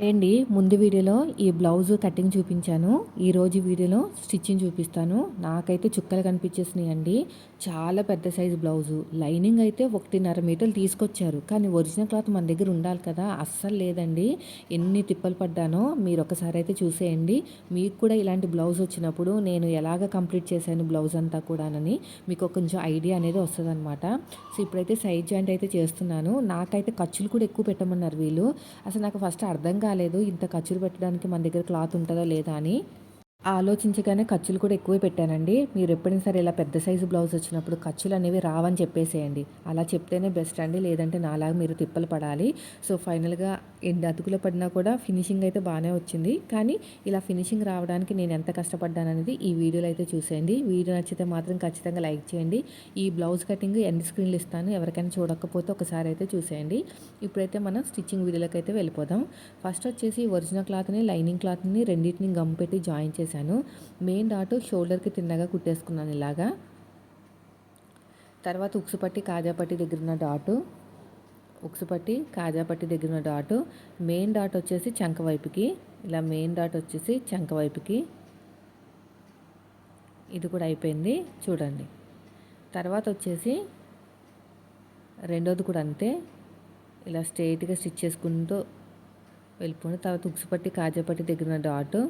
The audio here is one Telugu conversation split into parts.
అండి ముందు వీడియోలో ఈ బ్లౌజ్ కటింగ్ చూపించాను. ఈరోజు వీడియోలో స్టిచ్చింగ్ చూపిస్తాను. నాకైతే చుక్కలు కనిపించేసినాయి అండి చాలా పెద్ద సైజు బ్లౌజు. లైనింగ్ అయితే ఒకటిన్నర మీటర్లు తీసుకొచ్చారు. కానీ ఒరిజినల్ క్లాత్ మన దగ్గర ఉండాలి కదా. అస్సలు లేదండి. ఎన్ని తిప్పలు పడ్డానో మీరు ఒకసారి అయితే చూసేయండి. మీకు కూడా ఇలాంటి బ్లౌజ్ వచ్చినప్పుడు నేను ఎలాగ కంప్లీట్ చేశాను బ్లౌజ్ అంతా కూడానని మీకు కొంచెం ఐడియా అనేది వస్తుంది అనమాట సో ఇప్పుడైతే సైడ్ జాయింట్ అయితే చేస్తున్నాను. నాకైతే ఖర్చులు కూడా ఎక్కువ పెట్టమన్నారు వీళ్ళు. అసలు నాకు ఫస్ట్ అర్థం కాలేదు. ఇంత ఖర్చులు పెట్టడానికి మన దగ్గర క్లాత్ ఉంటుందా లేదా అని ఆలోచించగానే ఖర్చులు కూడా ఎక్కువే పెట్టానండి. మీరు ఎప్పుడైనా సరే ఇలా పెద్ద సైజు బ్లౌజ్ వచ్చినప్పుడు ఖర్చులు అనేవి రావని చెప్పేసేయండి. అలా చెప్తేనే బెస్ట్ అండి. లేదంటే నాలాగా మీరు తిప్పలు పడాలి. సో ఫైనల్గా ఎన్ని అతుకులు పడినా కూడా ఫినిషింగ్ అయితే బాగానే వచ్చింది. కానీ ఇలా ఫినిషింగ్ రావడానికి నేను ఎంత కష్టపడ్డాననేది ఈ వీడియోలో అయితే చూసేయండి. వీడియో నచ్చితే మాత్రం ఖచ్చితంగా లైక్ చేయండి. ఈ బ్లౌజ్ కటింగ్ ఎండ్ స్క్రీన్లు ఇస్తాను ఎవరికైనా చూడకపోతే ఒకసారి అయితే చూసేయండి. ఇప్పుడైతే మనం స్టిచ్చింగ్ వీడియోలోకి అయితే వెళ్ళిపోదాం. ఫస్ట్ వచ్చేసి ఒరిజినల్ క్లాత్ని లైనింగ్ క్లాత్ని రెండింటిని గమ్ పెట్టి జాయిన్ చేసి చేశాను. మెయిన్ డాట్ షోల్డర్కి తిన్నగా కుట్టేసుకున్నాను ఇలాగా. తర్వాత ఉక్సుపట్టి కాజాపట్టి దగ్గర ఉన్న డాటు ఉక్సుపట్టి కాజాపట్టి దగ్గర ఉన్న డాటు మెయిన్ డాట్ వచ్చేసి చంక వైపుకి ఇలా మెయిన్ డాట్ వచ్చేసి చంక వైపుకి. ఇది కూడా అయిపోయింది చూడండి. తర్వాత వచ్చేసి రెండోది కూడా అంతే. ఇలా స్ట్రైట్గా స్టిచ్ చేసుకుంటూ వెళ్ళిపోయింది తర్వాత ఉక్సుపట్టి కాజాపట్టి దగ్గర డాటు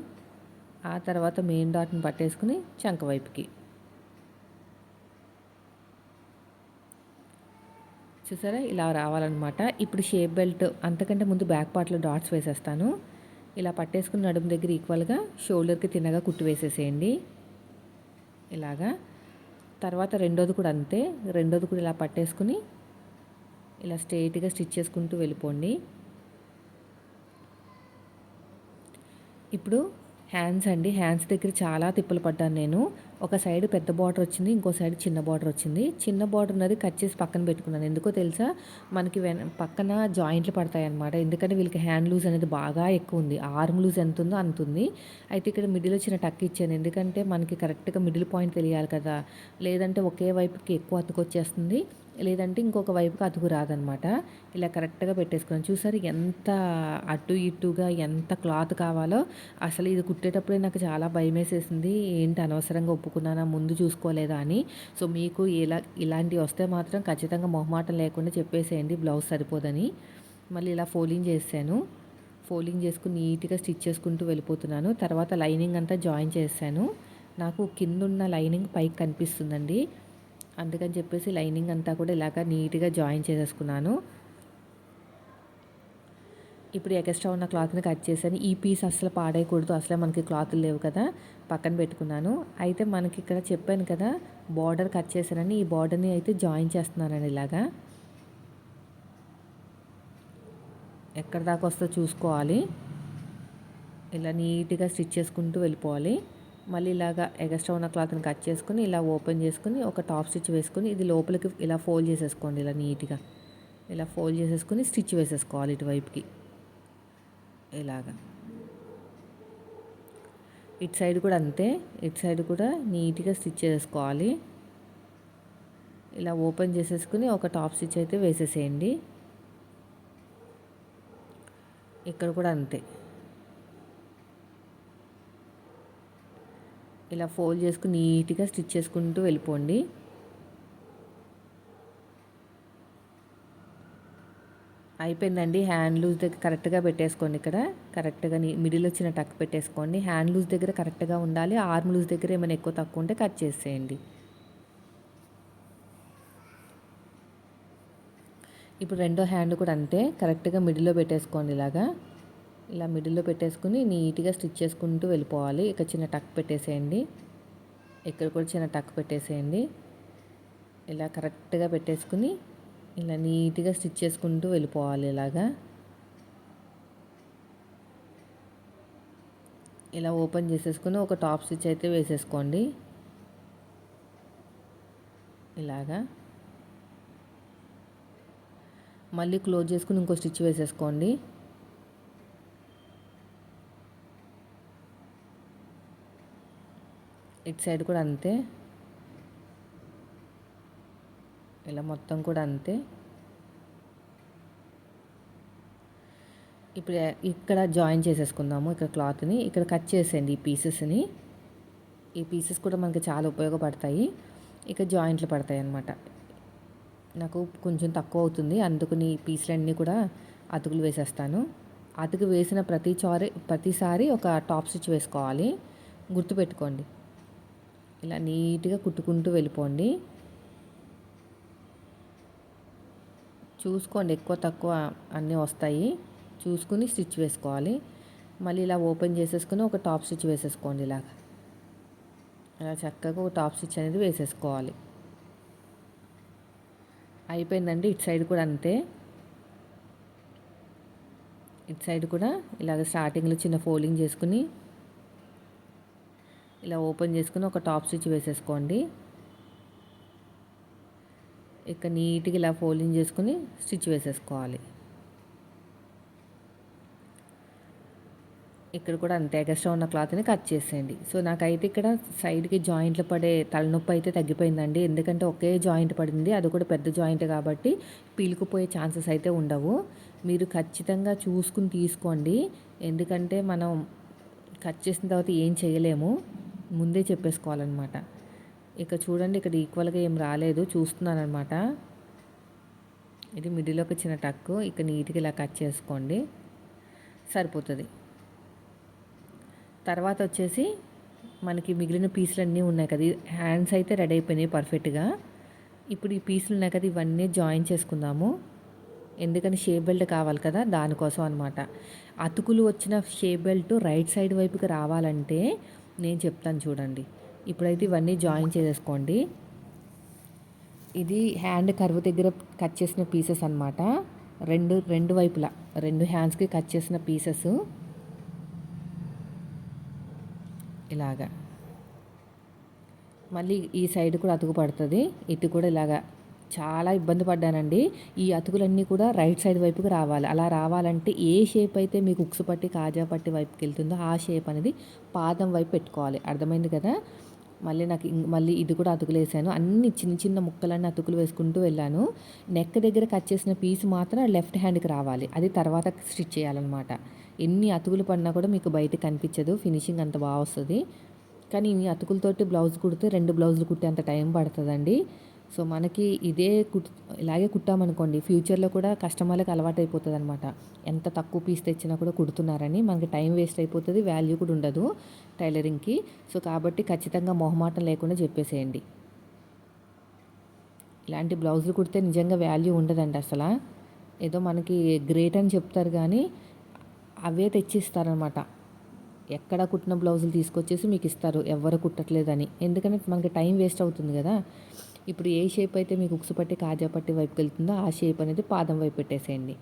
ఆ తర్వాత మెయిన్ డాట్ని పట్టేసుకుని చంక వైపుకి. చూసారా? ఇలా రావాలన్నమాట. ఇప్పుడు షేప్ బెల్ట్ అంతకంటే ముందు బ్యాక్ పార్ట్లో డాట్స్ వేసేస్తాను. ఇలా పట్టేసుకుని నడుము దగ్గర ఈక్వల్గా షోల్డర్కి తిన్నగా కుట్టు వేసేసేయండి. ఇలాగా. తర్వాత రెండోది కూడా అంతే. రెండోది కూడా ఇలా పట్టేసుకుని ఇలా స్ట్రైట్గా స్టిచ్ చేసుకుంటూ వెళ్ళిపోండి. ఇప్పుడు హ్యాండ్స్ అండి. హ్యాండ్స్ దగ్గర చాలా తిప్పలు పడ్డాను నేను. ఒక సైడ్ పెద్ద బార్డర్ వచ్చింది ఇంకో సైడ్ చిన్న బార్డర్ వచ్చింది. చిన్న బార్డర్ ఉన్నది కట్ చేసి పక్కన పెట్టుకున్నాను. ఎందుకో తెలుసా? మనకి వెన పక్కన జాయింట్లు పడతాయి అనమాట ఎందుకంటే వీళ్ళకి హ్యాండ్ లూజ్ అనేది బాగా ఎక్కువ ఉంది. ఆర్మ్ లూజ్ ఎంత ఉందో అంత ఉంది. అయితే ఇక్కడ మిడిల్ వచ్చిన టక్ ఇచ్చాను. ఎందుకంటే మనకి కరెక్ట్గా మిడిల్ పాయింట్ తెలియాలి కదా. లేదంటే ఒకే వైపుకి ఎక్కువ అతుకొచ్చేస్తుంది. లేదంటే ఇంకొక వైపుకి అతుకు రాదనమాట. ఇలా కరెక్ట్గా పెట్టేసుకున్నాను చూసారు ఎంత అటు ఇటుగా ఎంత క్లాత్ కావాలో. అసలు ఇది కుట్టేటప్పుడే నాకు చాలా భయం వేసేసింది ఏంటి అనవసరంగా ఒప్పుకున్నానా ముందు చూసుకోలేదా అని. సో మీకు ఇలా ఇలాంటివి వస్తే మాత్రం ఖచ్చితంగా మొహమాటం లేకుండా చెప్పేసేయండి బ్లౌజ్ సరిపోదని. మళ్ళీ ఇలా ఫోలింగ్ చేశాను ఫోలింగ్ చేసుకుని నీట్గా స్టిచ్ చేసుకుంటూ వెళ్ళిపోతున్నాను. తర్వాత లైనింగ్ అంతా జాయిన్ చేశాను నాకు కింద ఉన్న లైనింగ్ పైకి కనిపిస్తుందండి. అందుకని చెప్పేసి లైనింగ్ అంతా కూడా ఇలాగ నీట్గా జాయిన్ చేసేసుకున్నాను. ఇప్పుడు ఎక్స్ట్రా ఉన్న క్లాత్ని కట్ చేశాను. ఈ పీస్ అసలు పాడేయకూడదు అసలే మనకి క్లాత్లు లేవు కదా. పక్కన పెట్టుకున్నాను. అయితే మనకి ఇక్కడ చెప్పాను కదా బార్డర్ కట్ చేశానని. ఈ బార్డర్ని అయితే జాయిన్ చేస్తున్నానండి ఇలాగా. ఎక్కడ దాకా వస్తుందో చూసుకోవాలి. ఇలా నీట్గా స్టిచ్ చేసుకుంటూ వెళ్ళిపోవాలి. మళ్ళీ ఇలాగా ఎగస్ట్రా ఉన్న క్లాత్ని కట్ చేసుకుని ఇలా ఓపెన్ చేసుకుని ఒక టాప్ స్టిచ్ వేసుకుని ఇది లోపలికి ఇలా ఫోల్డ్ చేసేసుకోండి ఇలా నీట్గా. ఇలా ఫోల్డ్ చేసేసుకుని స్టిచ్ వేసేసుకోవాలి ఇటువైపుకి. ఇలాగా. ఇటు సైడ్ కూడా అంతే. ఇటు సైడ్ కూడా నీట్గా స్టిచ్ చేసుకోవాలి. ఇలా ఓపెన్ చేసేసుకుని ఒక టాప్ స్టిచ్ అయితే వేసేసేయండి. ఇక్కడ కూడా అంతే. ఇలా ఫోల్డ్ చేసుకుని నీట్గా స్టిచ్ చేసుకుంటూ వెళ్ళిపోండి. అయిపోయిందండి. హ్యాండ్ లూజ్ దగ్గర కరెక్ట్గా పెట్టేసుకోండి ఇక్కడ. కరెక్ట్గా మిడిల్ వచ్చిన టక్ పెట్టేసుకోండి. హ్యాండ్ లూజ్ దగ్గర కరెక్ట్గా ఉండాలి. ఆర్మ్ లూజ్ దగ్గర ఏమైనా ఎక్కువ తక్కువ ఉంటే కట్ చేసేయండి. ఇప్పుడు రెండో హ్యాండ్ కూడా అంతే. కరెక్ట్గా మిడిల్లో పెట్టేసుకోండి ఇలాగా. ఇలా మిడిల్లో పెట్టేసుకుని నీట్గా స్టిచ్ చేసుకుంటూ వెళ్ళిపోవాలి. ఇక చిన్న టక్ పెట్టేసేయండి. ఇక్కడ కూడా చిన్న టక్ పెట్టేసేయండి. ఇలా కరెక్ట్గా పెట్టేసుకుని ఇలా నీట్గా స్టిచ్ చేసుకుంటూ వెళ్ళిపోవాలి ఇలాగా. ఇలా ఓపెన్ చేసేసుకుని ఒక టాప్ స్టిచ్ అయితే వేసేసుకోండి. ఇలాగా. మళ్ళీ క్లోజ్ చేసుకుని ఇంకో స్టిచ్ వేసేసుకోండి. ఇటు సైడ్ కూడా అంతే. ఇలా మొత్తం కూడా అంతే. ఇప్పుడు ఇక్కడ జాయిన్ చేసేసుకుందాము ఇక్కడ క్లాత్ని. ఇక్కడ కట్ చేసేయండి ఈ పీసెస్ని. ఈ పీసెస్ కూడా మనకి చాలా ఉపయోగపడతాయి. ఇక్కడ జాయింట్లు పడతాయి అన్నమాట నాకు కొంచెం తక్కువ అవుతుంది. అందుకని ఈ పీసులన్నీ కూడా అతుకులు వేసేస్తాను. అతుకు వేసిన ప్రతి చారి ప్రతిసారి ఒక టాప్ స్టిచ్ వేసుకోవాలి. గుర్తుపెట్టుకోండి. ఇలా నీట్గా కుట్టుకుంటూ వెళ్ళిపోండి. చూసుకోండి ఎక్కువ తక్కువ అన్నీ వస్తాయి. చూసుకుని స్టిచ్ వేసుకోవాలి. మళ్ళీ ఇలా ఓపెన్ చేసేసుకుని ఒక టాప్ స్టిచ్ వేసేసుకోండి ఇలాగ. అలా చక్కగా ఒక టాప్ స్టిచ్ అనేది వేసేసుకోవాలి. అయిపోయిందండి ఇటు సైడ్ కూడా అంతే. ఇటు సైడ్ కూడా ఇలాగ స్టార్టింగ్లో చిన్న ఫోల్డింగ్ చేసుకుని ఇలా ఓపెన్ చేసుకుని ఒక టాప్ స్టిచ్ వేసేసుకోండి. ఇక నీట్గా ఇలా ఫోల్డింగ్ చేసుకుని స్టిచ్ వేసేసుకోవాలి. ఇక్కడ కూడా అంతే ఎగస్ట్రా ఉన్న క్లాత్ని కట్ చేసేయండి. సో నాకైతే ఇక్కడ సైడ్కి జాయింట్లు పడే తలనొప్పి అయితే తగ్గిపోయిందండి. ఎందుకంటే ఒకే జాయింట్ పడింది అది కూడా పెద్ద జాయింట్ కాబట్టి పీలుకుపోయే ఛాన్సెస్ అయితే ఉండవు. మీరు ఖచ్చితంగా చూసుకుని తీసుకోండి. ఎందుకంటే మనం కట్ చేసిన తర్వాత ఏం చేయలేము. ముందే చెప్పేసుకోవాలన్నమాట. ఇక చూడండి ఇక్కడ ఈక్వల్గా ఏం రాలేదు చూస్తున్నాను అనమాట ఇది మిడిల్లోకి చిన్న టక్కు ఇక నీట్గా ఇలా కట్ చేసుకోండి సరిపోతుంది. తర్వాత వచ్చేసి మనకి మిగిలిన పీసులు అన్నీ ఉన్నాయి కదా హ్యాండ్స్ అయితే రెడీ అయిపోయినాయి పర్ఫెక్ట్గా. ఇప్పుడు ఈ పీసులు ఉన్నాయి కదా ఇవన్నీ జాయిన్ చేసుకుందాము. ఎందుకని షేప్ బెల్ట్ కావాలి కదా దానికోసం అనమాట అతుకులు వచ్చిన షేప్ బెల్ట్ రైట్ సైడ్ వైపుకి రావాలంటే నేను చెప్తాను చూడండి. ఇప్పుడైతే ఇవన్నీ జాయిన్ చేసేసుకోండి. ఇది హ్యాండ్ కర్వ్ దగ్గర కట్ చేసిన పీసెస్ అనమాట రెండు రెండు వైపులా రెండు హ్యాండ్స్కి కట్ చేసిన పీసెస్. ఇలాగా. మళ్ళీ ఈ సైడ్ కూడా అతుకు పడుతుంది ఇటు కూడా ఇలాగా చాలా ఇబ్బంది పడ్డానండి. ఈ అతుకులన్నీ కూడా రైట్ సైడ్ వైపుకి రావాలి. అలా రావాలంటే ఏ షేప్ అయితే మీకు ఉక్సు పట్టి కాజా పట్టి వైపుకి వెళ్తుందో ఆ షేప్ అనేది పాదం వైపు పెట్టుకోవాలి. అర్థమైంది కదా? మళ్ళీ నాకు మళ్ళీ ఇది కూడా అతుకులు వేసాను. అన్ని చిన్న చిన్న ముక్కలన్నీ అతుకులు వేసుకుంటూ వెళ్ళాను. నెక్ దగ్గర కట్ చేసిన పీస్ మాత్రం లెఫ్ట్ హ్యాండ్కి రావాలి. అది తర్వాత స్టిచ్ చేయాలన్నమాట. ఎన్ని అతుకులు పడినా కూడా మీకు బయట కనిపించదు. ఫినిషింగ్ అంత బాగా వస్తుంది. కానీ ఈ అతుకులతోటి బ్లౌజ్ కుడితే రెండు బ్లౌజులు కుట్టే అంత టైం పడుతుందండి. సో మనకి ఇదే కుట్ ఇలాగే కుట్టామనుకోండి ఫ్యూచర్లో కూడా కస్టమర్లకు అలవాటు అయిపోతుంది అనమాట ఎంత తక్కువ పీస్ తెచ్చినా కూడా కుడుతున్నారని మనకి టైం వేస్ట్ అయిపోతుంది వాల్యూ కూడా ఉండదు టైలరింగ్కి. సో కాబట్టి ఖచ్చితంగా మొహమాటం లేకుండా చెప్పేసేయండి. ఇలాంటి బ్లౌజులు కుడితే నిజంగా వాల్యూ ఉండదండి అసలు. ఏదో మనకి గ్రేట్ అని చెప్తారు కానీ అవే తెచ్చిస్తారనమాట. ఎక్కడ కుట్టిన బ్లౌజులు తీసుకొచ్చేసి మీకు ఇస్తారు ఎవరు కుట్టట్లేదని. ఎందుకంటే మనకి టైం వేస్ట్ అవుతుంది కదా. ఇప్పుడు ఏ షేప్ అయితే మీకు ఉక్సు పట్టి కాజా పట్టి వైపు వెళ్తుందో ఆ షేప్ అనేది పాదం వైపు పెట్టేసేయండి.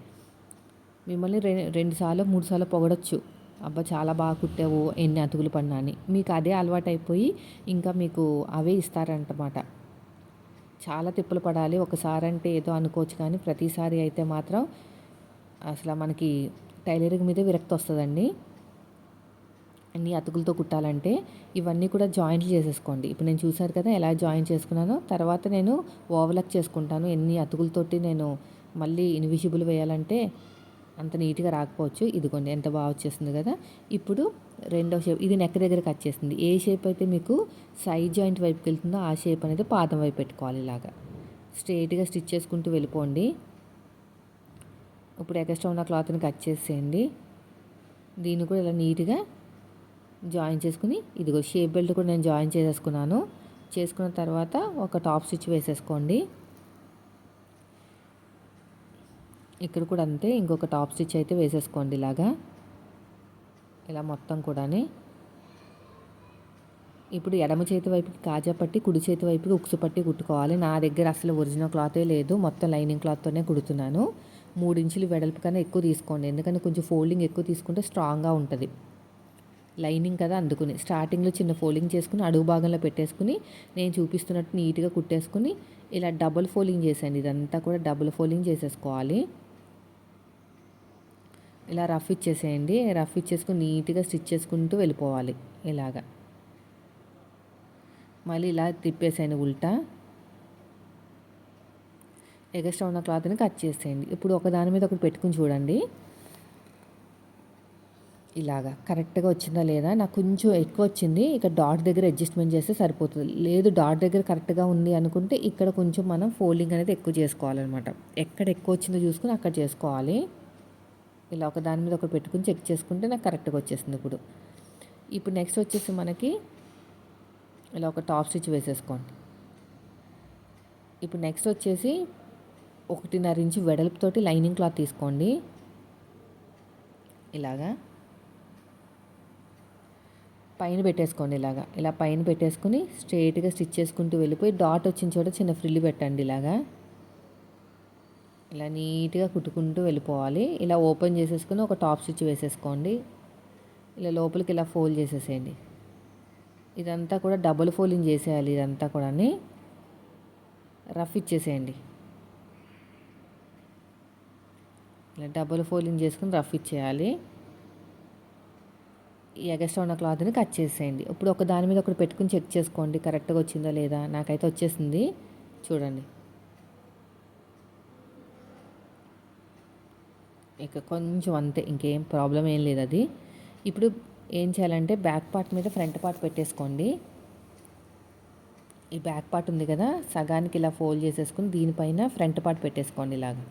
మిమ్మల్ని రె రెండు సార్లు మూడు సార్లు పొగడొచ్చు. అబ్బా చాలా బాగా కుట్టావు ఎన్ని అతుకులు పడినా అని. మీకు అదే అలవాటైపోయి ఇంకా మీకు అవే ఇస్తారంటమాట చాలా తిప్పులు పడాలి. ఒకసారి అంటే ఏదో అనుకోవచ్చు కానీ ప్రతిసారి అయితే మాత్రం అసలు మనకి టైలరింగ్ మీద విరక్తి వస్తుందండి. అన్ని అతుకులతో కుట్టాలంటే ఇవన్నీ కూడా జాయింట్లు చేసేసుకోండి. ఇప్పుడు నేను చూసారు కదా ఎలా జాయిన్ చేసుకున్నానో తర్వాత నేను ఓవర్లక్ చేసుకుంటాను. ఎన్ని అతుకులతోటి నేను మళ్ళీ ఇన్విజిబుల్ వేయాలంటే అంత నీట్గా రాకపోవచ్చు. ఇదిగోండి ఎంత బాగా వచ్చేస్తుంది కదా. ఇప్పుడు రెండో షేప్ ఇది నెక్ దగ్గర కట్ చేసింది ఏ షేప్ అయితే మీకు సైడ్ జాయింట్ వైపుకి వెళ్తుందో ఆ షేప్ అనేది పాదం వైపు పెట్టుకోవాలి ఇలాగా. స్ట్రైట్గా స్టిచ్ చేసుకుంటూ వెళ్ళిపోండి. ఇప్పుడు ఎక్స్ట్రా ఉన్న క్లాత్ని కట్ చేసేయండి. దీన్ని కూడా ఇలా నీట్గా జాయిన్ చేసుకుని ఇదిగో షేప్ బెల్ట్ కూడా నేను జాయిన్ చేసేసుకున్నాను. చేసుకున్న తర్వాత ఒక టాప్ స్టిచ్ వేసేసుకోండి. ఇక్కడ కూడా అంతే ఇంకొక టాప్ స్టిచ్ అయితే వేసేసుకోండి ఇలాగా. ఇలా మొత్తం కూడాని. ఇప్పుడు ఎడమ చేతి వైపుకి కాజా పట్టి కుడి చేతి వైపుకి ఉక్సు పట్టి కుట్టుకోవాలి. నా దగ్గర అసలు ఒరిజినల్ క్లాతే లేదు. మొత్తం లైనింగ్ క్లాత్తోనే కుడుతున్నాను. మూడు ఇంచులు వెడల్పు కన్నా ఎక్కువ తీసుకోండి. ఎందుకంటే కొంచెం ఫోల్డింగ్ ఎక్కువ తీసుకుంటే స్ట్రాంగ్గా ఉంటుంది. లైనింగ్ కదా అందుకుని. స్టార్టింగ్లో చిన్న ఫోల్డింగ్ చేసుకుని అడుగు భాగంలో పెట్టేసుకుని నేను చూపిస్తున్నట్టు నీట్గా కుట్టేసుకుని ఇలా డబుల్ ఫోల్డింగ్ చేసాను ఇదంతా కూడా డబుల్ ఫోల్డింగ్ చేసేసుకోవాలి. ఇలా రఫ్ ఇచ్చేసేయండి. రఫ్ ఇచ్చేసుకుని నీట్గా స్టిచ్ చేసుకుంటూ వెళ్ళిపోవాలి ఇలాగా. మళ్ళీ ఇలా తిప్పేసాను ఉల్టా. ఎగస్ట్రా ఉన్న క్లాత్ని కట్ చేసేయండి. ఇప్పుడు ఒక దాని మీద ఒకటి పెట్టుకుని చూడండి. ఇలాగా కరెక్ట్గా వచ్చిందా లేదా? నాకు కొంచెం ఎక్కువ వచ్చింది. ఇక డాట్ దగ్గర అడ్జస్ట్మెంట్ చేస్తే సరిపోతుంది. లేదు డాట్ దగ్గర కరెక్ట్గా ఉంది అనుకుంటే ఇక్కడ కొంచెం మనం ఫోల్డింగ్ అనేది ఎక్కువ చేసుకోవాలన్నమాట. ఎక్కడ ఎక్కువ వచ్చిందో చూసుకుని అక్కడ చేసుకోవాలి. ఇలా ఒక దాని మీద ఒకటి పెట్టుకుని చెక్ చేసుకుంటే నాకు కరెక్ట్గా వచ్చేసింది ఇప్పుడు. ఇప్పుడు నెక్స్ట్ వచ్చేసి మనకి ఇలా ఒక టాప్ స్టిచ్ వేసేసుకోండి. ఇప్పుడు నెక్స్ట్ వచ్చేసి ఒకటిన్నర ఇంచు వెడల్పుతోటి లైనింగ్ క్లాత్ తీసుకోండి. ఇలాగా. పైన పెట్టేసుకోండి ఇలాగా. ఇలా పైన పెట్టేసుకుని స్ట్రైట్గా స్టిచ్ చేసుకుంటూ వెళ్ళిపోయి డాట్ వచ్చిన చోట చిన్న ఫ్రిల్ పెట్టండి ఇలాగా. ఇలా నీట్గా కుట్టుకుంటూ వెళ్ళిపోవాలి. ఇలా ఓపెన్ చేసేసుకుని ఒక టాప్ స్టిచ్ వేసేసుకోండి. ఇలా లోపలికి ఇలా ఫోల్డ్ చేసేసేయండి. ఇదంతా కూడా డబుల్ ఫోల్డింగ్ చేసేయాలి ఇదంతా కూడా రఫ్ ఇచ్చేసేయండి. ఇలా డబుల్ ఫోల్డింగ్ చేసుకుని రఫ్ ఇచ్చేయాలి. ఎగస్ట్రా ఉన్న క్లాత్ని కట్ చేసేయండి. ఇప్పుడు ఒక దాని మీద ఒకటి పెట్టుకుని చెక్ చేసుకోండి కరెక్ట్గా వచ్చిందా లేదా? నాకైతే వచ్చేసింది. చూడండి. ఇక కొంచెం అంతే ఇంకేం ప్రాబ్లం ఏం లేదు అది. ఇప్పుడు ఏం చేయాలంటే బ్యాక్ పార్ట్ మీద ఫ్రంట్ పార్ట్ పెట్టేసుకోండి. ఈ బ్యాక్ పార్ట్ ఉంది కదా సగానికి ఇలా ఫోల్డ్ చేసేసుకుని దీనిపైన ఫ్రంట్ పార్ట్ పెట్టేసుకోండి ఇలాగా.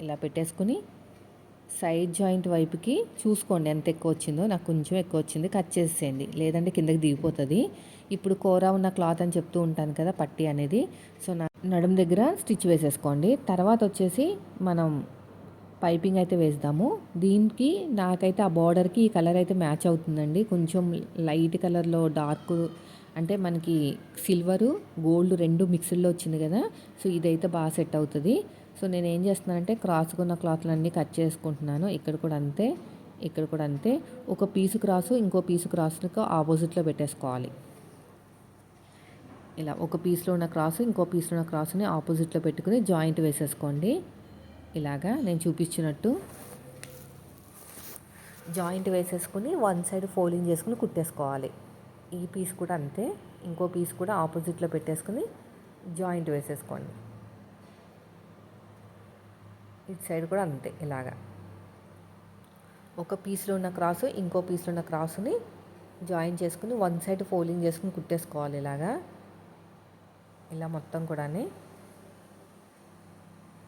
ఇలా పెట్టేసుకుని సైడ్ జాయింట్ వైపుకి చూసుకోండి ఎంత ఎక్కువ వచ్చిందో. నాకు కొంచెం ఎక్కువ వచ్చింది. కట్ చేసేయండి. లేదంటే కిందకి దిగిపోతుంది. ఇప్పుడు కూర ఉన్న క్లాత్ అని చెప్తూ ఉంటాను కదా పట్టి అనేది. సో నడుము దగ్గర స్టిచ్ వేసేసుకోండి. తర్వాత వచ్చేసి మనం పైపింగ్ అయితే వేద్దాము దీనికి నాకైతే ఆ బార్డర్కి ఈ కలర్ అయితే మ్యాచ్ అవుతుందండి. కొంచెం లైట్ కలర్లో డార్క్ అంటే మనకి సిల్వరు గోల్డ్ రెండు మిక్స్డ్లో వచ్చింది కదా. సో ఇదైతే బాగా సెట్ అవుతుంది. సో నేను ఏం చేస్తున్నానంటే క్రాసుకున్న క్లాత్లన్నీ కట్ చేసుకుంటున్నాను. ఇక్కడ కూడా అంతే ఇక్కడ కూడా అంతే. ఒక పీసు క్రాసు ఇంకో పీసు క్రాసుకు ఆపోజిట్లో పెట్టేసుకోవాలి. ఇలా ఒక పీస్లో ఉన్న క్రాసు ఇంకో పీస్లో ఉన్న క్రాసుని ఆపోజిట్లో పెట్టుకుని జాయింట్ వేసేసుకోండి. ఇలాగా నేను చూపించినట్టు. జాయింట్ వేసేసుకుని వన్ సైడ్ ఫోల్డింగ్ చేసుకుని కుట్టేసుకోవాలి. ఈ పీస్ కూడా అంతే ఇంకో పీస్ కూడా ఆపోజిట్లో పెట్టేసుకుని జాయింట్ వేసేసుకోండి. ఇటు సైడ్ కూడా అంతే ఇలాగా. ఒక పీస్లో ఉన్న క్రాసు ఇంకో పీస్లో ఉన్న క్రాసుని జాయిన్ చేసుకుని వన్ సైడ్ ఫోల్డింగ్ చేసుకుని కుట్టేసుకోవాలి ఇలాగా. ఇలా మొత్తం కూడా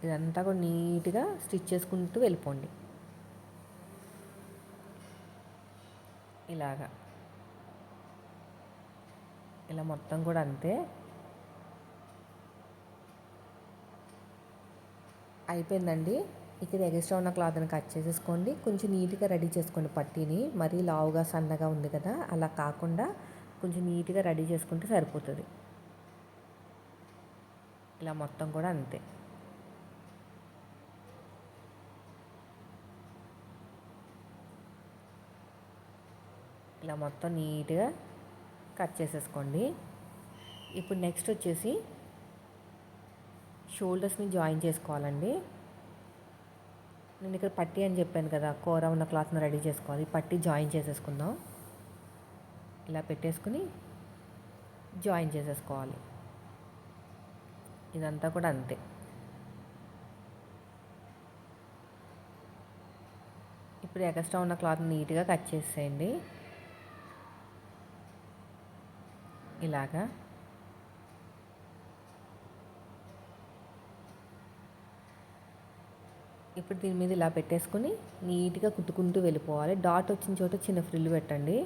ఇదంతా కూడా నీట్గా స్టిచ్ చేసుకుంటూ వెళ్ళిపోండి. ఇలాగా. ఇలా మొత్తం కూడా అంతే. అయిపోయిందండి. ఇక్కడ ఎగస్ట్రా ఉన్న క్లాత్ని కట్ చేసేసుకోండి. కొంచెం నీట్గా రెడీ చేసుకోండి పట్టీని. మరీ లావుగా సన్నగా ఉంది కదా అలా కాకుండా కొంచెం నీట్గా రెడీ చేసుకుంటే సరిపోతుంది. ఇలా మొత్తం కూడా అంతే. ఇలా మొత్తం నీట్గా కట్ చేసేసుకోండి. ఇప్పుడు నెక్స్ట్ వచ్చేసి షోల్డర్స్ని జాయిన్ చేసుకోవాలండి. నేను ఇక్కడ పట్టి అని చెప్పాను కదా కూర ఉన్న క్లాత్ని రెడీ చేసుకోవాలి. పట్టి జాయిన్ చేసేసుకుందాం. ఇలా పెట్టేసుకుని జాయిన్ చేసేసుకోవాలి. ఇదంతా కూడా అంతే. ఇప్పుడు ఎక్స్ట్రా ఉన్న క్లాత్ నీట్గా కట్ చేసేయండి. ఇలాగా. ఇప్పుడు దీని మీద ఇలా పెట్టేసుకొని నీట్గా కుట్టుకుంటూ వెళ్ళిపోవాలి. డాట్ వచ్చిన చోట చిన్న ఫ్రిల్ పెట్టండి.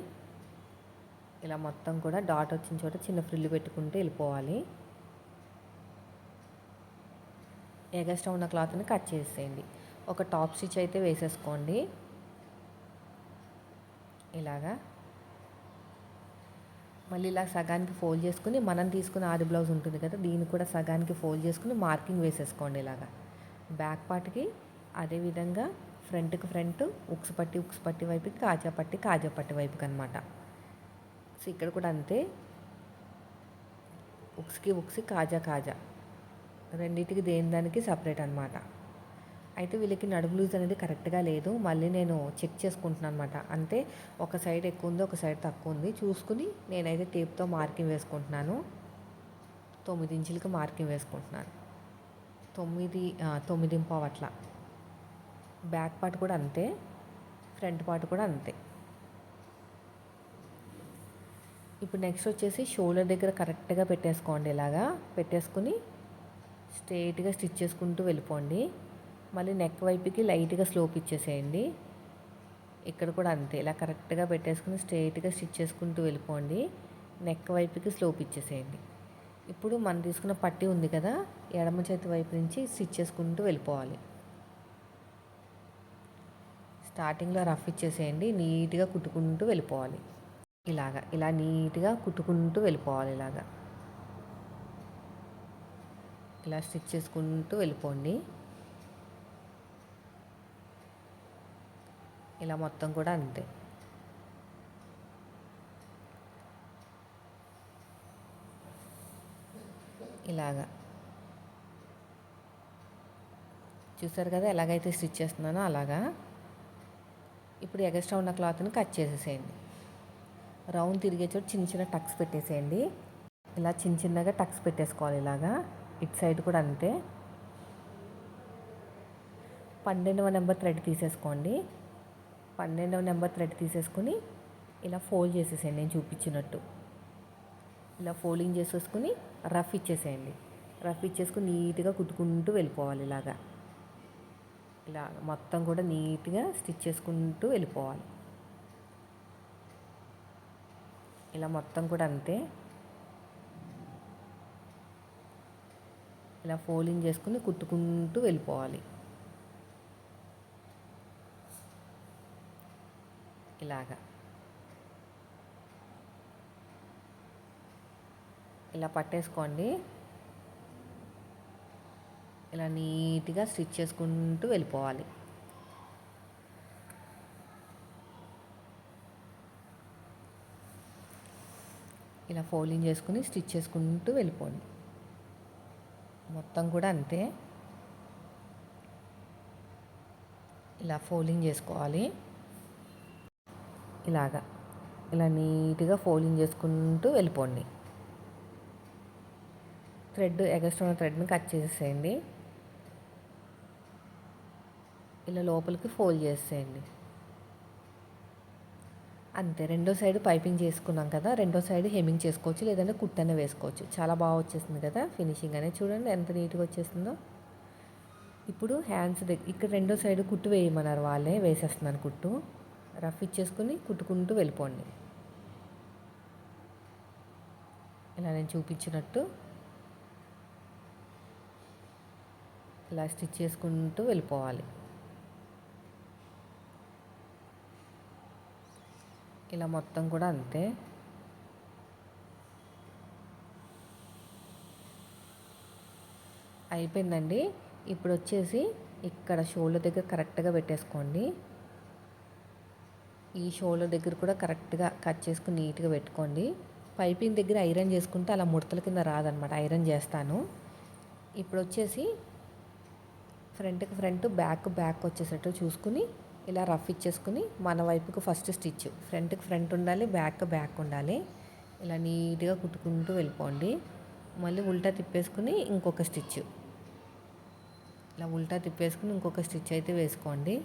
ఇలా మొత్తం కూడా డాట్ వచ్చిన చోట చిన్న ఫ్రిల్ పెట్టుకుంటూ వెళ్ళిపోవాలి. ఎగస్ట్రా ఉన్న క్లాత్ని కట్ చేసేయండి. ఒక టాప్ స్టిచ్ అయితే వేసేసుకోండి. ఇలాగా. మళ్ళీ ఇలా సగానికి ఫోల్డ్ చేసుకుని మనం తీసుకున్న ఆది బ్లౌజ్ ఉంటుంది కదా దీన్ని కూడా సగానికి ఫోల్డ్ చేసుకుని మార్కింగ్ వేసేసుకోండి ఇలాగా. బ్యాక్ పార్ట్కి అదేవిధంగా ఫ్రంట్కి ఫ్రంట్ ఉక్స్ పట్టి ఉక్స్ పట్టి వైపుకి కాజా పట్టి కాజా పట్టి వైపుకి అనమాట సో ఇక్కడ కూడా అంతే. ఉక్స్కి ఉక్స్ కాజా కాజా. రెండింటికి దేని దానికి సపరేట్ అనమాట అయితే వీళ్ళకి నడుము లూజ్ అనేది కరెక్ట్గా లేదు. మళ్ళీ నేను చెక్ చేసుకుంటున్నాను అనమాట అంటే ఒక సైడ్ ఎక్కువ ఉంది ఒక సైడ్ తక్కువ ఉంది. చూసుకుని నేనైతే టేప్తో మార్కింగ్ వేసుకుంటున్నాను. తొమ్మిది ఇంచులకి మార్కింగ్ వేసుకుంటున్నాను. తొమ్మిది తొమ్మిది పావు అట్లా. బ్యాక్ పార్ట్ కూడా అంతే ఫ్రంట్ పార్ట్ కూడా అంతే. ఇప్పుడు నెక్స్ట్ వచ్చేసి షోల్డర్ దగ్గర కరెక్ట్గా పెట్టేసుకోండి ఇలాగా. పెట్టేసుకుని స్ట్రైట్గా స్టిచ్ చేసుకుంటూ వెళ్ళిపోండి. మళ్ళీ నెక్ వైపుకి లైట్గా స్లోప్ ఇచ్చేసేయండి. ఇక్కడ కూడా అంతే ఇలా కరెక్ట్గా పెట్టేసుకుని స్ట్రైట్గా స్టిచ్ చేసుకుంటూ వెళ్ళిపోండి. నెక్ వైపుకి స్లోప్ ఇచ్చేసేయండి. ఇప్పుడు మనం తీసుకున్న పట్టి ఉంది కదా ఎడమ చేతి వైపు నుంచి స్టిచ్ చేసుకుంటూ వెళ్ళిపోవాలి. స్టార్టింగ్లో రఫ్ ఇచ్చేసేయండి నీట్గా కుట్టుకుంటూ వెళ్ళిపోవాలి. ఇలాగా ఇలా నీట్గా కుట్టుకుంటూ వెళ్ళిపోవాలి ఇలాగా. ఇలా స్టిచ్ చేసుకుంటూ వెళ్ళిపోండి. ఇలా మొత్తం కూడా అంతే. ఇలాగా. చూసారు కదా ఎలాగైతే స్టిచ్ చేస్తున్నానో అలాగా. ఇప్పుడు ఎగస్ట్రా ఉన్న క్లాత్ని కట్ చేసేసేయండి. రౌండ్ తిరిగే చోటు చిన్న చిన్న టక్స్ పెట్టేసేయండి. ఇలా చిన్న చిన్నగా టక్స్ పెట్టేసుకోవాలి ఇలాగా. ఇటు సైడ్ కూడా అంతే. పన్నెండవ నెంబర్ థ్రెడ్ తీసేసుకోండి. పన్నెండవ నెంబర్ థ్రెడ్ తీసేసుకుని ఇలా ఫోల్డ్ చేసేసేయండి నేను చూపించినట్టు. ఇలా ఫోల్డింగ్ చేసేసుకుని రఫ్ ఇచ్చేసేయండి. రఫ్ ఇచ్చేసుకుని నీట్గా కుట్టుకుంటూ వెళ్ళిపోవాలి ఇలాగా. ఇలా మొత్తం కూడా నీట్గా స్టిచ్ చేసుకుంటూ వెళ్ళిపోవాలి. ఇలా మొత్తం కూడా అంతే. ఇలా ఫోల్డింగ్ చేసుకుని కుట్టుకుంటూ వెళ్ళిపోవాలి. ఇలాగా. ఇలా పట్టేసుకోండి. ఇలా నీట్గా స్టిచ్ చేసుకుంటూ వెళ్ళిపోవాలి. ఇలా ఫోల్డింగ్ చేసుకుని స్టిచ్ చేసుకుంటూ వెళ్ళిపోండి. మొత్తం కూడా అంతే. ఇలా ఫోల్డింగ్ చేసుకోవాలి. ఇలాగా. ఇలా నీట్గా ఫోల్డింగ్ చేసుకుంటూ వెళ్ళిపోండి. థ్రెడ్ ఎగస్ట్రా థ్రెడ్ని కట్ చేసేయండి. ఇలా లోపలికి ఫోల్డ్ చేసేయండి. అంతే రెండో సైడ్ పైపింగ్ చేసుకున్నాం కదా రెండో సైడ్ హెమ్మింగ్ చేసుకోవచ్చు లేదంటే కుట్టనే వేసుకోవచ్చు. చాలా బాగా వచ్చేసింది కదా ఫినిషింగ్ అనేది చూడండి ఎంత నీట్గా వచ్చేసిందో. ఇప్పుడు హ్యాండ్స్ దగ్గర ఇక్కడ రెండో సైడ్ కుట్టు వేయమన్నారు వాళ్ళే వేసేస్తున్నాను కుట్టు. రఫ్ ఇచ్చేసుకుని కుట్టుకుంటూ వెళ్ళిపోండి. ఇలా నేను చూపించినట్టు. ఇలా స్టిచ్ చేసుకుంటూ వెళ్ళిపోవాలి. ఇలా మొత్తం కూడా అంతే. అయిపోయిందండి. ఇప్పుడు వచ్చేసి ఇక్కడ షోల్డర్ దగ్గర కరెక్ట్గా పెట్టేసుకోండి. ఈ షోల్డర్ దగ్గర కూడా కరెక్ట్గా కట్ చేసుకుని నీట్గా పెట్టుకోండి. పైపింగ్ దగ్గర ఐరన్ చేసుకుంటే అలా ముడతల కింద రాదనమాట. ఐరన్ చేస్తాను. ఇప్పుడు వచ్చేసి ఫ్రంట్కి ఫ్రంట్ బ్యాక్ బ్యాక్ వచ్చేసట్టు చూసుకుని ఇలా రఫ్ ఇచ్చేసుకుని మన వైపుకు ఫస్ట్ స్టిచ్. ఫ్రంట్కి ఫ్రంట్ ఉండాలి బ్యాక్ బ్యాక్ ఉండాలి. ఇలా నీట్గా కుట్టుకుంటూ వెళ్ళిపోండి. మళ్ళీ ఉల్టా తిప్పేసుకుని ఇంకొక స్టిచ్. ఇలా ఉల్టా తిప్పేసుకుని ఇంకొక స్టిచ్ అయితే వేసుకోండి.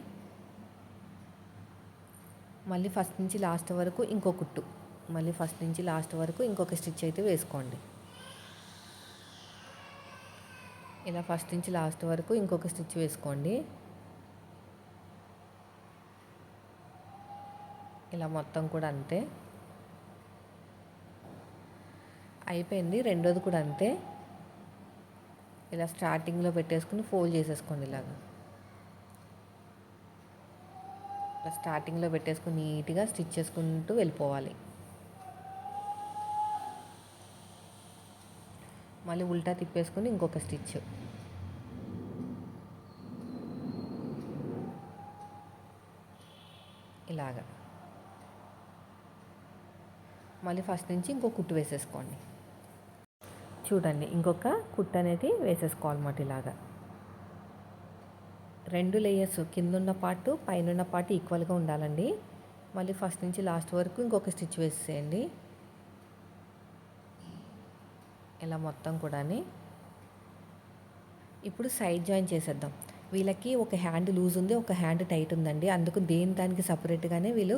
మళ్ళీ ఫస్ట్ నుంచి లాస్ట్ వరకు ఇంకో కుట్టు. మళ్ళీ ఫస్ట్ నుంచి లాస్ట్ వరకు ఇంకొక స్టిచ్ అయితే వేసుకోండి. ఇలా ఫస్ట్ నుంచి లాస్ట్ వరకు ఇంకొక స్టిచ్ వేసుకోండి. ఇలా మొత్తం కూడా అంతే. అయిపోయింది. రెండోది కూడా అంతే. ఇలా స్టార్టింగ్లో పెట్టేసుకుని ఫోల్డ్ చేసేసుకోండి ఇలాగా. ఇలా స్టార్టింగ్లో పెట్టేసుకుని నీట్గా స్టిచ్ చేసుకుంటూ వెళ్ళిపోవాలి. మళ్ళీ ఉల్టా తిప్పేసుకుని ఇంకొక స్టిచ్ ఇలాగా మళ్ళీ ఫస్ట్ నుంచి ఇంకో కుట్టు వేసేసుకోండి. చూడండి ఇంకొక కుట్టు అనేది వేసేసుకోవాలన్నమాట ఇలాగా. రెండు లేయర్స్ కిందున్న పార్ట్ పైన పార్ట్ ఈక్వల్గా ఉండాలండి. మళ్ళీ ఫస్ట్ నుంచి లాస్ట్ వరకు ఇంకొక స్టిచ్ వేసేయండి. ఇలా మొత్తం కూడా ఇప్పుడు సైడ్ జాయిన్ చేసేద్దాం. వీళ్ళకి ఒక హ్యాండ్ లూజ్ ఉంది ఒక హ్యాండ్ టైట్ ఉందండి. అందుకు దేని దానికి సపరేట్గానే వీళ్ళు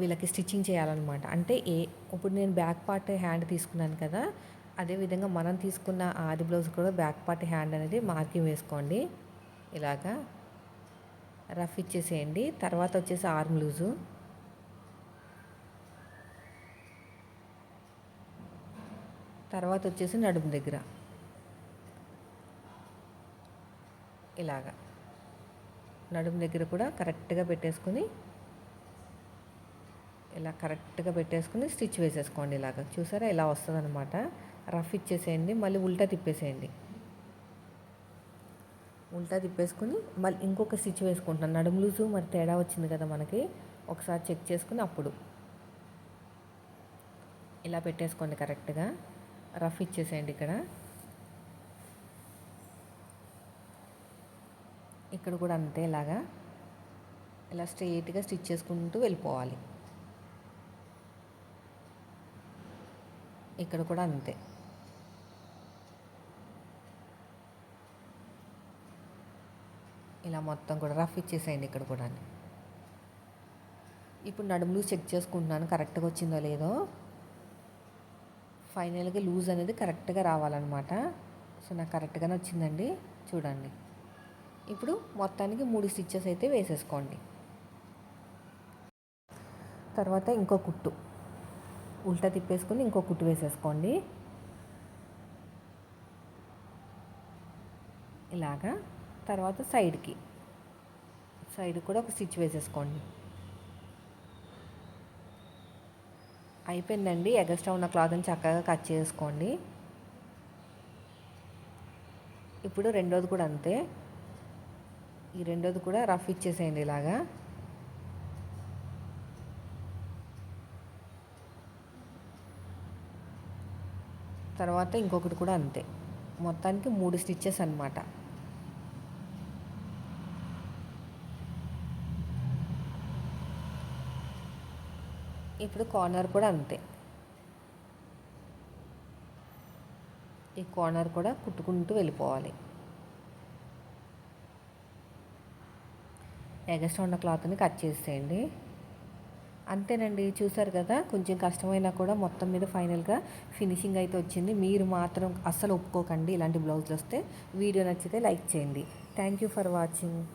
వీళ్ళకి స్టిచ్చింగ్ చేయాలన్నమాట. అంటే ఏ ఇప్పుడు నేను బ్యాక్ పార్ట్ హ్యాండ్ తీసుకున్నాను కదా అదేవిధంగా మనం తీసుకున్న ఆది బ్లౌజ్ కూడా బ్యాక్ పార్ట్ హ్యాండ్ అనేది మార్కింగ్ వేసుకోండి. ఇలాగా రఫ్ ఇచ్చేసేయండి. తర్వాత వచ్చేసి ఆర్మ్ లూజు. తర్వాత వచ్చేసి నడుము దగ్గర. ఇలాగా. నడుము దగ్గర కూడా కరెక్ట్గా పెట్టేసుకుని ఇలా కరెక్ట్గా పెట్టేసుకుని స్టిచ్ వేసేసుకోండి ఇలాగ. చూసారా? ఇలా వస్తుందన్నమాట. రఫ్ ఇచ్చేసేయండి మళ్ళీ ఉల్టా తిప్పేసేయండి. ఉల్టా తిప్పేసుకుని మళ్ళీ ఇంకొక స్టిచ్ వేసుకుంటాను నడుము లూజు మరి తేడా వచ్చింది కదా మనకి. ఒకసారి చెక్ చేసుకుని అప్పుడు. ఇలా పెట్టేసుకోండి కరెక్ట్గా. రఫ్ ఇచ్చేసేయండి ఇక్కడ. ఇక్కడ కూడా అంతే ఇలాగా. ఇలా స్ట్రెయిట్గా స్టిచ్ చేసుకుంటూ వెళ్ళిపోవాలి. ఇక్కడ కూడా అంతే. ఇలా మొత్తం కూడా రఫ్ ఇచ్చేసేయండి ఇక్కడ కూడా ఇప్పుడు నడుము లూజ్ చెక్ చేసుకుంటున్నాను. కరెక్ట్గా వచ్చిందో లేదో. ఫైనల్గా లూజ్ అనేది కరెక్ట్గా రావాలన్నమాట. సో నాకు కరెక్ట్గానే వచ్చిందండి. చూడండి. ఇప్పుడు మొత్తానికి మూడు స్టిచ్చెస్ అయితే వేసేసుకోండి. తర్వాత ఇంకో కుట్టు. ఉల్టా తిప్పేసుకొని ఇంకో కుట్టు వేసేసుకోండి. ఇలాగా. తర్వాత సైడ్కి. సైడ్ కూడా ఒక స్టిచ్ వేసేసుకోండి. అయిపోయిందండి. ఎగస్ట్రా ఉన్న క్లాత్ని చక్కగా కట్ చేసుకోండి. ఇప్పుడు రెండోది కూడా అంతే. ఈ రెండోది కూడా రఫ్ ఇచ్చేసేయండి ఇలాగా. తర్వాత ఇంకొకటి కూడా అంతే. మొత్తానికి మూడు స్టిచ్చెస్ అనమాట ఇప్పుడు కార్నర్ కూడా అంతే. ఈ కార్నర్ కూడా కుట్టుకుంటూ వెళ్ళిపోవాలి. ఎగస్ట్రా ఉన్న క్లాత్ని కట్ చేసేయండి. అంతేనండి చూసారు కదా? కొంచెం కష్టమైనా కూడా మొత్తం మీద ఫైనల్గా ఫినిషింగ్ అయితే వచ్చింది. మీరు మాత్రం అస్సలు ఒప్పుకోకండి ఇలాంటి బ్లౌజులు వస్తే. వీడియో నచ్చితే లైక్ చేయండి. Thank you for watching.